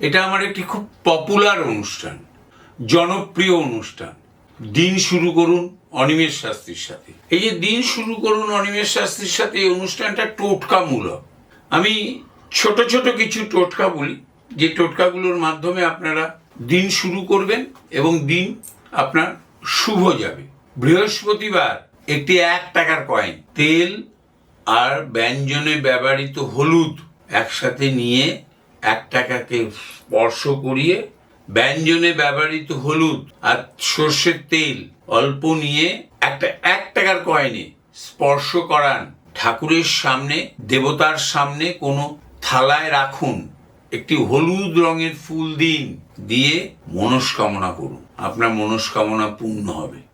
এটা আমার একটি খুব পপুলার অনুষ্ঠান, জনপ্রিয় অনুষ্ঠান। দিন শুরু করুন অনিমেষ শাস্ত্রীর সাথে। এই যে দিন শুরু করুন অনিমেষ শাস্ত্রীর সাথে এই অনুষ্ঠানটা টোটকামূলক। আমি ছোট ছোট কিছু টোটকা বলি, যে টোটকাগুলোর মাধ্যমে আপনারা দিন শুরু করবেন এবং দিন আপনার শুভ যাবে। বৃহস্পতিবার একটি এক টাকার কয়েন তেল আর ব্যঞ্জনে ব্যবহৃত হলুদ একসাথে নিয়ে এক টাকাকে স্পর্শ করিয়ে ব্যঞ্জনে ব্যবহৃত হলুদ আর সর্ষের তেল অল্প নিয়ে একটা এক টাকার কয়েনে স্পর্শ করান। ঠাকুরের সামনে, দেবতার সামনে কোনো থালায় রাখুন। একটি হলুদ রঙের ফুল দিন। দিয়ে মনস্কামনা করুন। আপনার মনস্কামনা পূর্ণ হবে।